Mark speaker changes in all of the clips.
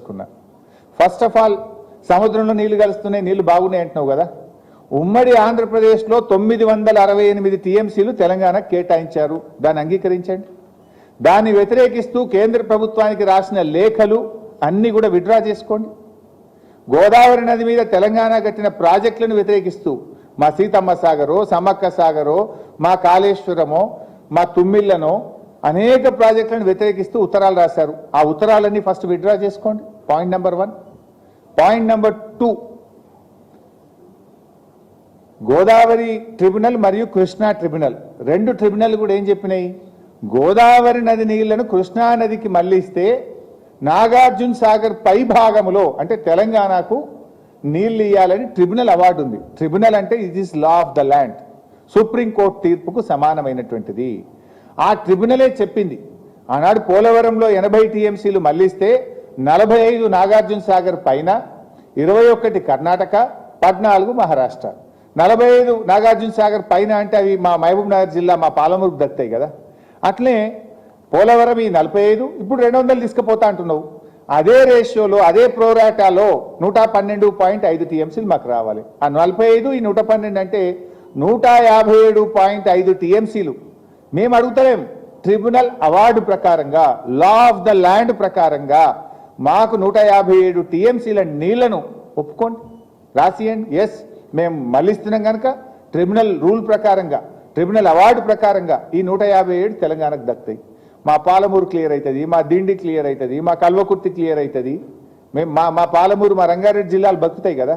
Speaker 1: చెప్పదలుచుకున్నా first of all సముద్రంలో నీళ్ళు కలుస్తున్నాయి నీళ్ళు బాగున్నాయి అంటున్నావు కదా. ఉమ్మడి ఆంధ్రప్రదేశ్లో తొమ్మిది వందల అరవై ఎనిమిది టీఎంసీలు తెలంగాణకు కేటాయించారు. దాన్ని అంగీకరించండి. దాన్ని వ్యతిరేకిస్తూ కేంద్ర ప్రభుత్వానికి రాసిన లేఖలు అన్నీ కూడా విడ్రా చేసుకోండి. గోదావరి నది మీద తెలంగాణ కట్టిన ప్రాజెక్టులను వ్యతిరేకిస్తూ మా సీతమ్మ సాగరో సమ్మక్క సాగరో మా కాళేశ్వరమో మా తుమ్మిళ్ళనో అనేక ప్రాజెక్టులను వ్యతిరేకిస్తూ ఉత్తరాలు రాశారు. ఆ ఉత్తరాలన్నీ ఫస్ట్ విత్డ్రా చేసుకోండి. Point number one point number two Godavari tribunal మరియు కృష్ణా ట్రిబ్యునల్ రెండు ట్రిబ్యునల్ కూడా ఏం చెప్పినాయి? గోదావరి నది నీళ్ళను కృష్ణా నదికి మళ్ళిస్తే నాగార్జున సాగర్ పై భాగములో అంటే తెలంగాణకు నీళ్ళు ఇవ్వాలని ట్రిబ్యునల్ అవార్డు ఉంది. ట్రిబ్యునల్ అంటే it is law of the land Supreme Court తీర్పుకు సమానమైనటువంటిది. ఆ ట్రిబ్యునలే చెప్పింది. ఆనాడు పోలవరంలో ఎనభై టీఎంసీలు మళ్ళిస్తే నలభై ఐదు నాగార్జున సాగర్ పైన ఇరవై ఒకటి కర్ణాటక పద్నాలుగు మహారాష్ట్ర. నలభై ఐదు నాగార్జున సాగర్ పైన అంటే అవి మా మహబూబ్ నగర్ జిల్లా మా పాలమూరుకు దక్కుతాయి కదా. అట్లే పోలవరం ఈ నలభై ఐదు ఇప్పుడు రెండు వందలు తీసుకుపోతా అంటున్నావు. అదే రేషియోలో అదే ప్రోరాటాలో నూట పన్నెండు పాయింట్ ఐదు టీఎంసీలు మాకు రావాలి. ఆ నలభై ఐదు ఈ నూట పన్నెండు అంటే నూట యాభై ఏడు పాయింట్ ఐదు టీఎంసీలు. మేము అడుగుతలేం. ట్రిబ్యునల్ అవార్డు ప్రకారంగా లా ఆఫ్ ద ల్యాండ్ ప్రకారంగా మాకు నూట యాభై ఏడు టీఎంసీల నీళ్ళను ఒప్పుకోండి. రాసియండి. ఎస్ మేము మళ్ళిస్తున్నాం కనుక ట్రిబ్యునల్ రూల్ ప్రకారంగా ట్రిబ్యునల్ అవార్డు ప్రకారంగా ఈ నూట యాభై ఏడు తెలంగాణకు దక్కుతాయి మా పాలమూరు క్లియర్ అవుతుంది మా దిండి క్లియర్ అవుతుంది మా కల్వకుర్తి క్లియర్ అవుతుంది మేము మా మా పాలమూరు మా రంగారెడ్డి జిల్లాలు బతుకుతాయి కదా.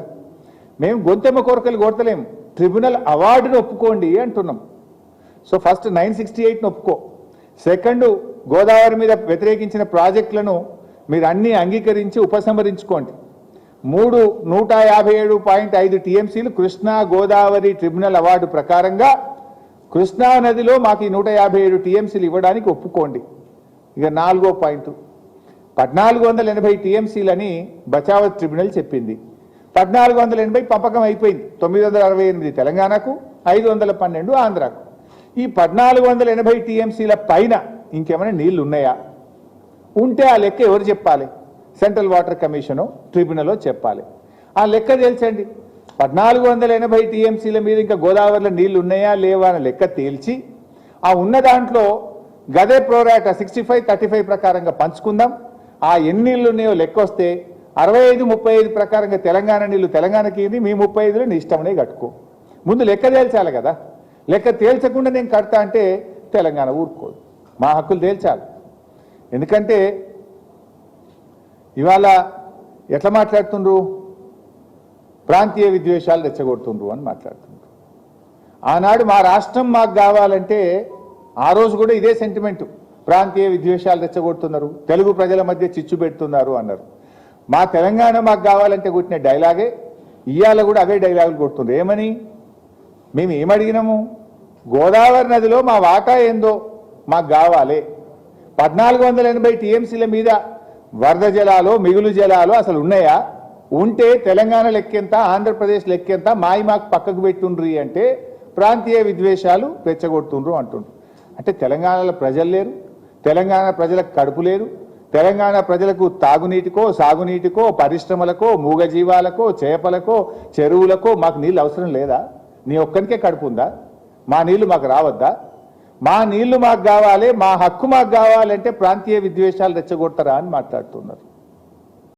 Speaker 1: మేము గొంతెమ్మ కోరికలు కోరతలేము ట్రిబ్యునల్ అవార్డును ఒప్పుకోండి అంటున్నాం. సో ఫస్ట్ నైన్ సిక్స్టీ ఎయిట్ని ఒప్పుకో. సెకండ్ గోదావరి మీద వ్యతిరేకించిన ప్రాజెక్టులను మీరు అన్నీ అంగీకరించి ఉపసంహరించుకోండి. మూడు నూట యాభై ఏడు పాయింట్ ఐదు టీఎంసీలు కృష్ణా గోదావరి ట్రిబ్యునల్ అవార్డు ప్రకారంగా కృష్ణా నదిలో మాకు ఈ నూట యాభై ఏడు టీఎంసీలు ఇవ్వడానికి ఒప్పుకోండి. ఇక నాలుగో పాయింట్. పద్నాలుగు వందల ఎనభై టీఎంసీలని బచావత్ ట్రిబ్యునల్ చెప్పింది. పద్నాలుగు వందల ఎనభై పంపకం అయిపోయింది. తొమ్మిది వందల అరవై ఎనిమిది తెలంగాణకు ఐదు వందల పన్నెండు ఆంధ్రాకు. ఈ పద్నాలుగు వందల ఎనభై టీఎంసీల పైన ఇంకేమైనా నీళ్ళు ఉన్నాయా ఉంటే ఆ లెక్క ఎవరు చెప్పాలి? సెంట్రల్ వాటర్ కమిషను ట్రిబ్యునల్లో చెప్పాలి. ఆ లెక్క తేల్చండి. పద్నాలుగు వందల ఎనభై టీఎంసీల మీద ఇంకా గోదావరిలో నీళ్ళు ఉన్నాయా లేవా అనే లెక్క తేల్చి ఆ ఉన్న దాంట్లో గదే pro rata sixty five thirty five ప్రకారంగా పంచుకుందాం. ఆ ఎన్ని నీళ్ళు ఉన్నాయో లెక్క వస్తే అరవై ఐదు ముప్పై ఐదు ప్రకారంగా తెలంగాణ నీళ్ళు తెలంగాణకి ఇది మీ ముప్పై ఐదులో నీ ఇష్టమనే కట్టుకో. ముందు లెక్క తేల్చాలి కదా. లెక్క తేల్చకుండా నేను కడతా అంటే తెలంగాణ ఊరుకోదు. మా హక్కులు తేల్చాలి. ఎందుకంటే ఇవాళ ఎట్లా మాట్లాడుతుండ్రు? ప్రాంతీయ విద్వేషాలు రెచ్చగొడుతుండ్రు అని మాట్లాడుతుండ్రు. ఆనాడు మా రాష్ట్రం మాకు కావాలంటే ఆ రోజు కూడా ఇదే సెంటిమెంట్ ప్రాంతీయ విద్వేషాలు రెచ్చగొడుతున్నారు. తెలుగు ప్రజల మధ్య చిచ్చు పెడుతున్నారు అన్నారు. మా తెలంగాణ మాకు కావాలంటే కొట్టిన డైలాగే ఇవాళ కూడా అవే డైలాగులు కొడుతుండ్రు. ఏమని? మేము ఏమడిగినాము గోదావరి నదిలో మా వాటా ఏందో మాకు కావాలి. పద్నాలుగు వందల ఎనభై టీఎంసీల మీద వరద జలాలు మిగులు జలాలు అసలు ఉన్నాయా? ఉంటే తెలంగాణ లెక్కెంత ఆంధ్రప్రదేశ్ లెక్కెంత మాయి మాకు పక్కకు పెట్టుండ్రి అంటే ప్రాంతీయ విద్వేషాలు రెచ్చగొడుతుండ్రు అంటుండ్రు. అంటే తెలంగాణలో ప్రజలు లేరు తెలంగాణ ప్రజలకు కడుపు లేరు తెలంగాణ ప్రజలకు తాగునీటికో సాగునీటికో పరిశ్రమలకో మూగజీవాలకో చేపలకో చెరువులకో మాకు నీళ్ళు అవసరం లేదా? నీ ఒక్కరికే కడుపు ఉందా? మా నీళ్ళు మాకు రావద్దా? మా నీళ్ళు మాకు కావాలి మా హక్కు మాకు కావాలంటే ప్రాంతీయ విద్వేషాలు రెచ్చగొడతారా అని మాట్లాడుతున్నారు.